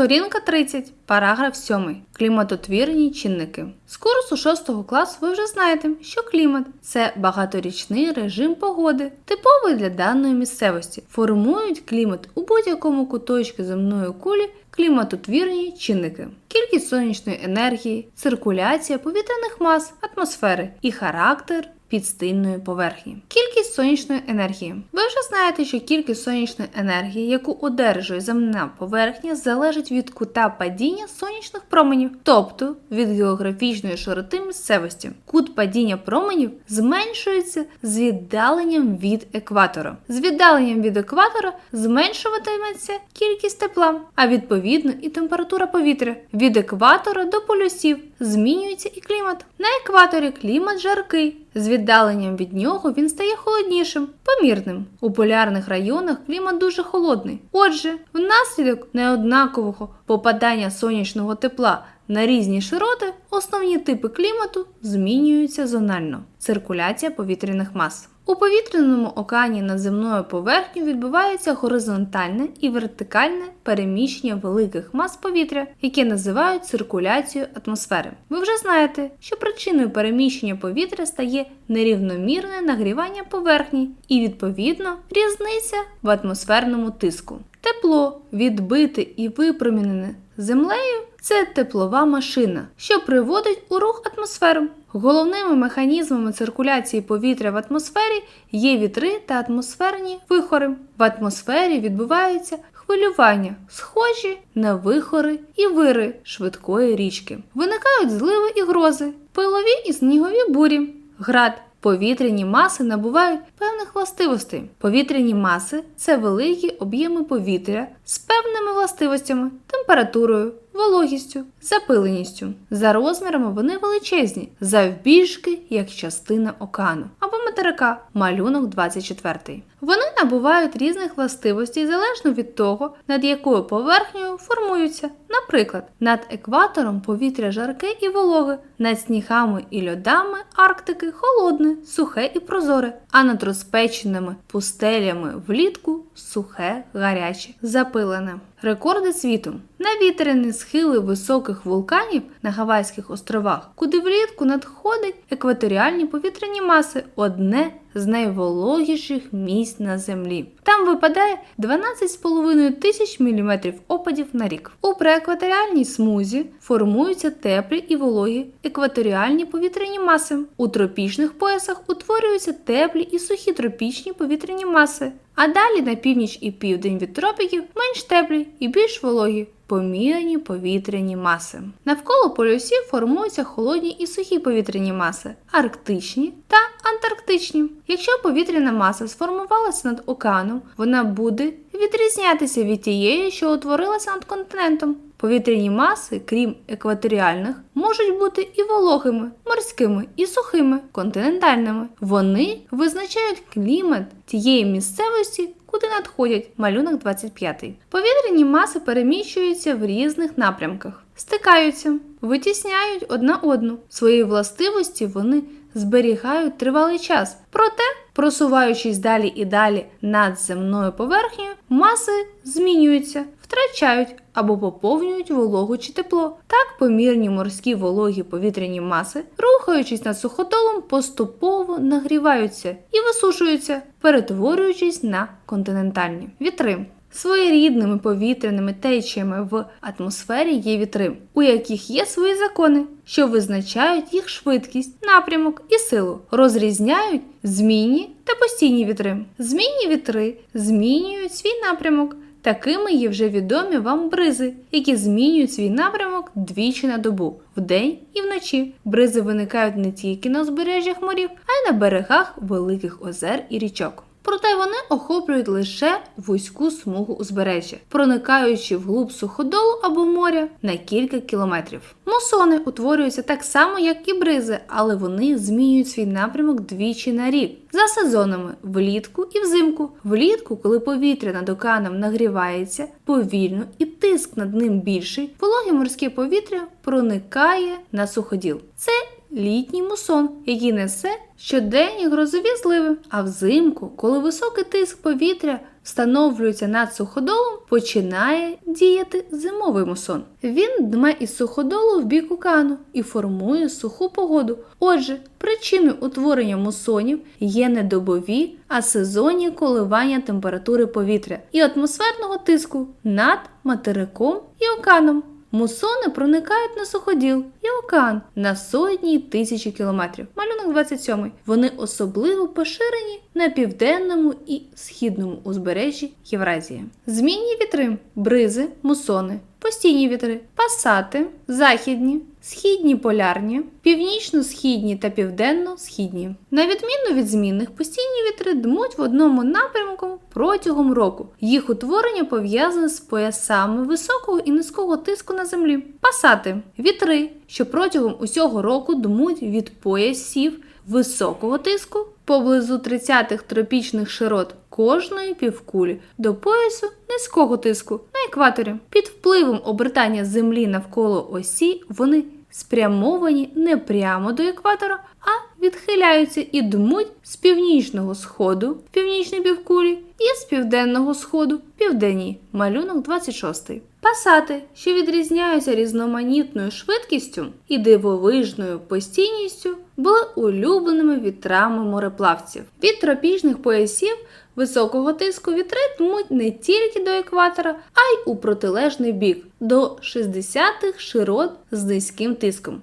Сторінка 30, параграф 7. Кліматотвірні чинники. З курсу 6 класу ви вже знаєте, що клімат це багаторічний режим погоди, типовий для даної місцевості. Формують клімат у будь-якому куточку земної кулі кліматотвірні чинники. Кількість сонячної енергії, циркуляція повітряних мас, атмосфери і характер підстильної поверхні. Кількість сонячної енергії. Ви вже знаєте, що кількість сонячної енергії, яку одержує земна поверхня, залежить від кута падіння сонячних променів, тобто від географічної широти місцевості. Кут падіння променів зменшується з віддаленням від екватора. З віддаленням від екватора зменшуватиметься кількість тепла, а відповідно і температура повітря. Від екватора до полюсів змінюється і клімат. На екваторі клімат жаркий. З віддаленням від нього він стає холоднішим, помірним. У полярних районах клімат дуже холодний. Отже, внаслідок неоднакового попадання сонячного тепла на різні широти основні типи клімату змінюються зонально. Циркуляція повітряних мас. У повітряному океані над земною поверхнею відбувається горизонтальне і вертикальне переміщення великих мас повітря, яке називають циркуляцією атмосфери. Ви вже знаєте, що причиною переміщення повітря стає нерівномірне нагрівання поверхні і, відповідно, різниця в атмосферному тиску. Тепло, відбите і випромінене землею це теплова машина, що приводить у рух атмосферу. Головними механізмами циркуляції повітря в атмосфері є вітри та атмосферні вихори. В атмосфері відбуваються хвилювання, схожі на вихори і вири швидкої річки. Виникають зливи і грози, пилові і снігові бурі, град. Повітряні маси набувають певних властивостей. Повітряні маси це великі об'єми повітря з певними властивостями, температурою, вологістю, запиленістю. За розмірами вони величезні, завбільшки як частина океану або материка, малюнок 24. Вони набувають різних властивостей залежно від того, над якою поверхнею формуються. Наприклад, над екватором повітря жарке і вологе, над снігами і льодами Арктики холодне, сухе і прозоре, а над розпеченими пустелями влітку сухе, гаряче, запилене. Рекорди світу на вітряні схили високих вулканів на Гавайських островах, куди влітку надходять екваторіальні повітряні маси, одне з найвологіших місць на землі. Там випадає 12,5 тисяч міліметрів опадів на рік. У преекваторіальній смузі формуються теплі і вологі екваторіальні повітряні маси. У тропічних поясах утворюються теплі і сухі тропічні повітряні маси. А далі на північ і південь від тропіків менш теплі і більш вологі. Поміряні повітряні маси. Навколо полюсів формуються холодні і сухі повітряні маси, арктичні та антарктичні. Якщо повітряна маса сформувалася над океаном, вона буде відрізнятися від тієї, що утворилася над континентом. Повітряні маси, крім екваторіальних, можуть бути і вологими, морськими, і сухими, континентальними. Вони визначають клімат тієї місцевості, куди надходять малюнок 25. Повітряні маси переміщуються в різних напрямках, стикаються, витісняють одна одну. Свої властивості вони зберігають тривалий час. Проте, просуваючись далі і далі над земною поверхнею, маси змінюються, втрачають або поповнюють вологу чи тепло. Так помірні морські вологі повітряні маси, рухаючись над суходолом, поступово нагріваються і висушуються, перетворюючись на континентальні вітри. Своєрідними повітряними течіями в атмосфері є вітри, у яких є свої закони, що визначають їх швидкість, напрямок і силу, розрізняють змінні та постійні вітри. Змінні вітри змінюють свій напрямок. Такими є вже відомі вам бризи, які змінюють свій напрямок двічі на добу вдень і вночі. Бризи виникають не тільки на узбережжях морів, а й на берегах великих озер і річок. Проте вони охоплюють лише вузьку смугу узбережжя, проникаючи вглуб суходолу або моря на кілька кілометрів. Мусони утворюються так само, як і бризи, але вони змінюють свій напрямок двічі на рік за сезонами влітку і взимку. Влітку, коли повітря над океаном нагрівається повільно і тиск над ним більший, вологе морське повітря проникає на суходіл. Це літній мусон, який несе щоденні грозові зливи. А взимку, коли високий тиск повітря встановлюється над суходолом, починає діяти зимовий мусон. Він дме із суходолу в бік океану і формує суху погоду. Отже, причиною утворення мусонів є не добові, а сезонні коливання температури повітря і атмосферного тиску над материком і океаном. Мусони проникають на суходіл і океан на сотні тисячі кілометрів. Малюнок 27. Вони особливо поширені на південному і східному узбережжі Євразії. Змінні вітри, бризи, мусони, постійні вітри, пасати, західні, східні полярні, північно-східні та південно-східні. На відміну від змінних, постійні вітри дмуть в одному напрямку протягом року. Їх утворення пов'язане з поясами високого і низького тиску на землі. Пасати вітри, що протягом усього року дмуть від поясів високого тиску поблизу 30-х тропічних широт кожної півкулі до поясу низького тиску на екваторі. Під впливом обертання землі навколо осі вони спрямовані не прямо до екватора, а відхиляються і дмуть з північного сходу в північній півкулі і з південного сходу в південній. Малюнок 26. Пасати, що відрізняються різноманітною швидкістю і дивовижною постійністю, були улюбленими вітрами мореплавців. Від тропічних поясів високого тиску вітри дмуть не тільки до екватора, а й у протилежний бік до 60-х широт з низьким тиском.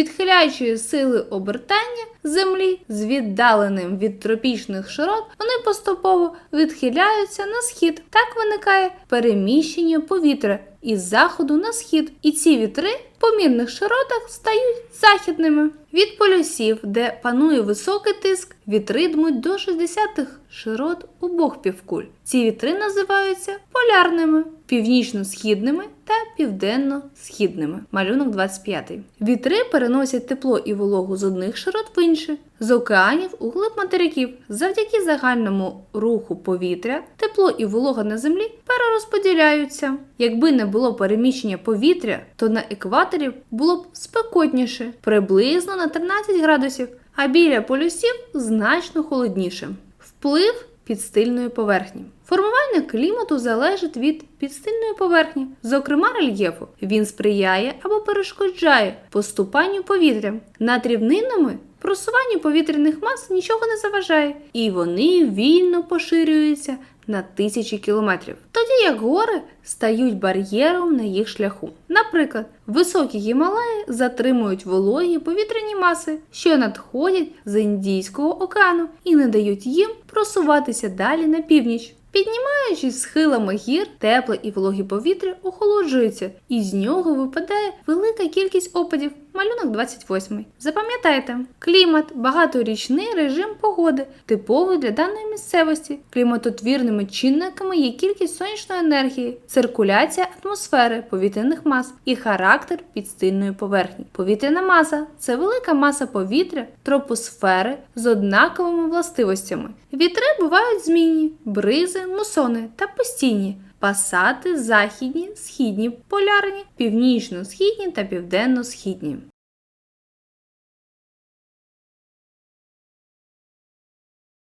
Відхиляючої сили обертання землі з віддаленим від тропічних широт, вони поступово відхиляються на схід. Так виникає переміщення повітря із заходу на схід, і ці вітри помірних широтах стають західними. Від полюсів, де панує високий тиск, вітри дмуть до 60-х широт обох півкуль. Ці вітри називаються полярними, північно-східними та південно-східними. Малюнок 25. Вітри переносять тепло і вологу з одних широт в інші, з океанів у глиб материків. Завдяки загальному руху повітря, тепло і волога на землі перерозподіляються. Якби не було переміщення повітря, то на екваторі було б спекотніше, приблизно на 13 градусів, а біля полюсів значно холодніше. Вплив підстильної поверхні. Формування клімату залежить від підстильної поверхні, зокрема рельєфу. Він сприяє або перешкоджає поступанню повітря. Над рівнинами просуванню повітряних мас нічого не заважає, і вони вільно поширюються на тисячі кілометрів. Тоді як гори стають бар'єром на їх шляху. Наприклад, високі Гімалаї затримують вологі повітряні маси, що надходять з Індійського океану і не дають їм просуватися далі на північ. Піднімаючись схилами гір, тепле і вологі повітря охолоджується, і з нього випадає велика кількість опадів. Малюнок 28. Запам'ятайте, клімат багаторічний режим погоди, типовий для даної місцевості. Кліматотвірними чинниками є кількість сонячної енергії, циркуляція атмосфери, повітряних мас і характер підстильної поверхні. Повітряна маса це велика маса повітря, тропосфери з однаковими властивостями. Вітри бувають змінні, бризи, мусони та постійні. Пасати західні, східні полярні, північно-східні та південно-східні.